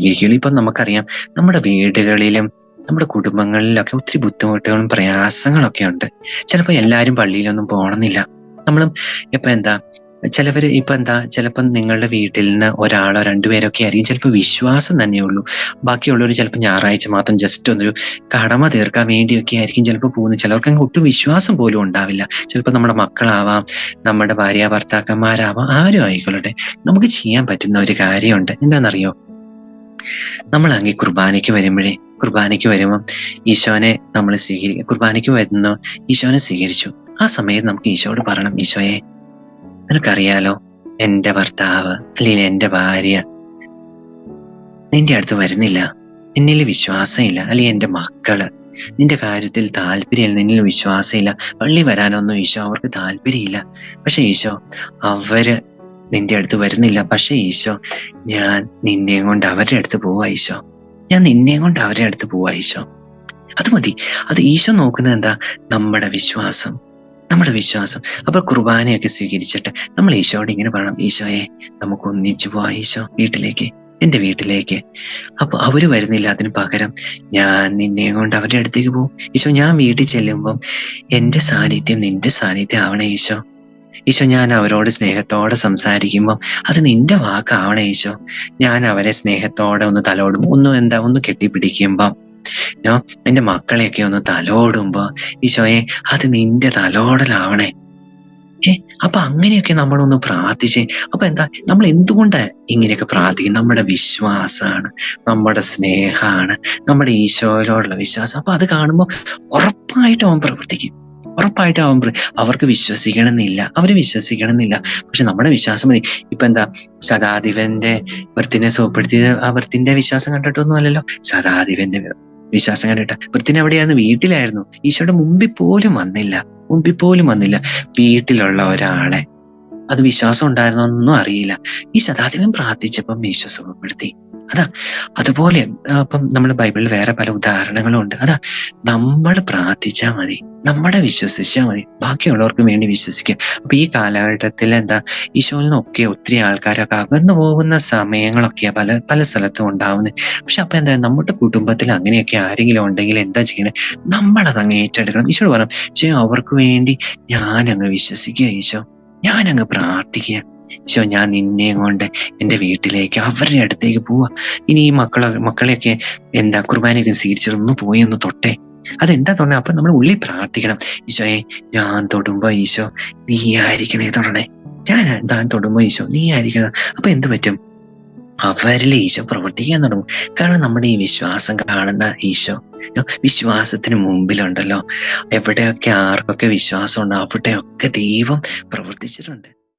സ്വീകരിക്കുകയുള്ളൂ ഇപ്പം നമുക്കറിയാം നമ്മുടെ വീടുകളിലും നമ്മുടെ കുടുംബങ്ങളിലൊക്കെ ഒത്തിരി ബുദ്ധിമുട്ടുകളും പ്രയാസങ്ങളൊക്കെ ഉണ്ട് ചിലപ്പോൾ എല്ലാവരും പള്ളിയിലൊന്നും പോകണമെന്നില്ല. നമ്മളും ഇപ്പൊ എന്താ ചിലവര് ഇപ്പൊ എന്താ ചിലപ്പം നിങ്ങളുടെ വീട്ടിൽ നിന്ന് ഒരാളോ രണ്ടുപേരൊക്കെ ആയിരിക്കും ചിലപ്പോൾ വിശ്വാസം തന്നെയുള്ളൂ. ബാക്കിയുള്ളവർ ചിലപ്പോൾ ഞായറാഴ്ച മാത്രം ജസ്റ്റ് ഒന്നൊരു കടമ തീർക്കാൻ വേണ്ടിയൊക്കെ ആയിരിക്കും ചിലപ്പോൾ പോകുന്നത്. ചിലർക്ക് അങ്ങ് ഒട്ടും വിശ്വാസം പോലും ഉണ്ടാവില്ല. ചിലപ്പോൾ നമ്മുടെ മക്കളാവാം നമ്മുടെ ഭാര്യ ഭർത്താക്കന്മാരാവാം ആരും ആയിക്കൊള്ളട്ടെ. നമുക്ക് ചെയ്യാൻ പറ്റുന്ന ഒരു കാര്യമുണ്ട്. എന്താണെന്നറിയോ? നമ്മളാണെങ്കിൽ കുർബാനയ്ക്ക് വരുമ്പോഴേ കുർബാനയ്ക്ക് വരുമ്പം ഈശോനെ നമ്മൾ സ്വീകരിക്കും കുർബാനയ്ക്ക് വരുന്നോ ഈശോനെ സ്വീകരിച്ചു. ആ സമയത്ത് നമുക്ക് ഈശോയോട് പറയണം ഈശോയെ നിനക്കറിയാലോ എന്റെ ഭർത്താവ് അല്ലെങ്കിൽ എന്റെ ഭാര്യ നിന്റെ അടുത്ത് വരുന്നില്ല. നിന്നിൽ വിശ്വാസമില്ല. അല്ലെങ്കിൽ എന്റെ മക്കൾ നിന്റെ കാര്യത്തിൽ താല്പര്യമില്ല. നിന്നിൽ വിശ്വാസമില്ല. പള്ളി വരാനൊന്നും ഈശോ അവർക്ക് താല്പര്യമില്ല. പക്ഷെ ഈശോ അവർ നിന്റെ അടുത്ത് വരുന്നില്ല. പക്ഷെ ഈശോ ഞാൻ നിന്നെയും കൊണ്ട് അവരുടെ അടുത്ത് പോവാ ഈശോ. ഞാൻ നിന്നെയും കൊണ്ട് അവരുടെ അടുത്ത് പോവാ ഈശോ. അത് മതി. അത് ഈശോ നോക്കുന്നത് എന്താ? നമ്മുടെ വിശ്വാസം. നമ്മുടെ വിശ്വാസം. അപ്പോൾ കുർബാനയൊക്കെ സ്വീകരിച്ചിട്ട് നമ്മൾ ഈശോയോട് ഇങ്ങനെ പറയണം. ഈശോയെ നമുക്ക് ഒന്നിച്ചു പോവാ ഈശോ വീട്ടിലേക്ക്. എന്റെ വീട്ടിലേക്ക്. അപ്പൊ അവർ വരുന്നില്ല. അതിന് പകരം ഞാൻ നിന്നെ കൊണ്ട് അവരുടെ അടുത്തേക്ക് പോകും ഈശോ ഞാൻ വീട്ടിൽ ചെല്ലുമ്പം എന്റെ സാന്നിധ്യം നിന്റെ സാന്നിധ്യം ആവണേ ഈശോ. ഈശോ ഞാൻ അവരോട് സ്നേഹത്തോടെ സംസാരിക്കുമ്പോൾ അത് നിന്റെ വാക്കാവണേ ഈശോ. ഞാൻ അവരെ സ്നേഹത്തോടെ ഒന്ന് തലോടും ഒന്ന് എന്താ ഒന്ന് കെട്ടിപ്പിടിക്കുമ്പോ നോ എന്റെ മക്കളെയൊക്കെ ഒന്ന് തലോടുമ്പോ ഈശോയെ അത് നിന്റെ തലോടലാവണേ. ഏ അപ്പൊ അങ്ങനെയൊക്കെ നമ്മളൊന്ന് പ്രാർത്ഥിച്ച് അപ്പൊ എന്താ നമ്മൾ എന്തുകൊണ്ട് ഇങ്ങനെയൊക്കെ പ്രാർത്ഥിക്കും? നമ്മുടെ വിശ്വാസമാണ് നമ്മുടെ സ്നേഹമാണ് നമ്മുടെ ഈശോയിലോടുള്ള വിശ്വാസം. അപ്പൊ അത് കാണുമ്പോൾ ഉറപ്പായിട്ടും അവൻ പ്രവർത്തിക്കും. ഉറപ്പായിട്ടും അവൻ അവർക്ക് വിശ്വസിക്കണമെന്നില്ല. അവർ വിശ്വസിക്കണമെന്നില്ല. പക്ഷെ നമ്മുടെ വിശ്വാസം മതി. ഇപ്പൊ എന്താ സദാധിപന്റെ വൃത്തിനെ സുഖപ്പെടുത്തിയത് ആ വൃത്തിന്റെ വിശ്വാസം കണ്ടിട്ടൊന്നും അല്ലല്ലോ. സദാധിപന്റെ വിശ്വാസം കണ്ടിട്ട്. വൃത്തിന് എവിടെയായിരുന്നു? വീട്ടിലായിരുന്നു. ഈശോയുടെ മുമ്പിൽ പോലും വന്നില്ല. മുമ്പിൽ പോലും വന്നില്ല. വീട്ടിലുള്ള ഒരാളെ. അത് വിശ്വാസം ഉണ്ടായിരുന്നൊന്നും അറിയില്ല. ഈ ശതാധിപൻ പ്രാർത്ഥിച്ചപ്പം ഈശോ സുഖപ്പെടുത്തി. അതാ അതുപോലെ അപ്പം നമ്മൾ ബൈബിളിൽ വേറെ പല ഉദാഹരണങ്ങളും ഉണ്ട് അതാ നമ്മൾ പ്രാർത്ഥിച്ചാൽ മതി. നമ്മളെ വിശ്വസിച്ചാൽ മതി. ബാക്കിയുള്ളവർക്ക് വേണ്ടി വിശ്വസിക്കുക. അപ്പൊ ഈ കാലഘട്ടത്തിൽ എന്താ ഈശോയിൽ നിന്നൊക്കെ ഒത്തിരി ആൾക്കാരൊക്കെ അകന്നു പോകുന്ന സമയങ്ങളൊക്കെയാ പല പല സ്ഥലത്തും ഉണ്ടാവുന്നത് പക്ഷെ അപ്പൊ എന്താ നമ്മുടെ കുടുംബത്തിൽ അങ്ങനെയൊക്കെ ആരെങ്കിലും ഉണ്ടെങ്കിൽ എന്താ ചെയ്യണേ? നമ്മളത് അങ്ങ് ഏറ്റെടുക്കണം. ഈശോ പറഞ്ഞു പക്ഷേ അവർക്ക് വേണ്ടി ഞാനങ്ങ് വിശ്വസിക്കുക ഈശോ. ഞാനങ്ങ് പ്രാർത്ഥിക്കുക. ഈശോ ഞാൻ നിന്നെയും കൊണ്ട് എന്റെ വീട്ടിലേക്ക് അവരുടെ അടുത്തേക്ക് പോവാ. ഇനി ഈ മക്കളെ മക്കളെയൊക്കെ എന്താ കുർബാനയൊക്കെ സ്വീകരിച്ചിരുന്നു പോയി ഒന്ന് തൊട്ടെ. അതെന്താ തൊടണേ അപ്പൊ നമ്മൾ ഉള്ളിൽ പ്രാർത്ഥിക്കണം. ഈശോയെ ഞാൻ തൊടുമ്പോ ഈശോ നീ ആയിരിക്കണേ തൊടണേ. ഞാൻ താൻ തൊടുമ്പോ ഈശോ നീ ആയിരിക്കണം. അപ്പൊ എന്ത് പറ്റും? അവരിൽ ഈശോ പ്രവർത്തിക്കാൻ തുടങ്ങും. കാരണം നമ്മുടെ ഈ വിശ്വാസം കാണുന്ന ഈശോ വിശ്വാസത്തിന് മുമ്പിലുണ്ടല്ലോ. എവിടെയൊക്കെ ആർക്കൊക്കെ വിശ്വാസം ഉണ്ടോ അവിടെയൊക്കെ ദൈവം പ്രവർത്തിച്ചിട്ടുണ്ട്.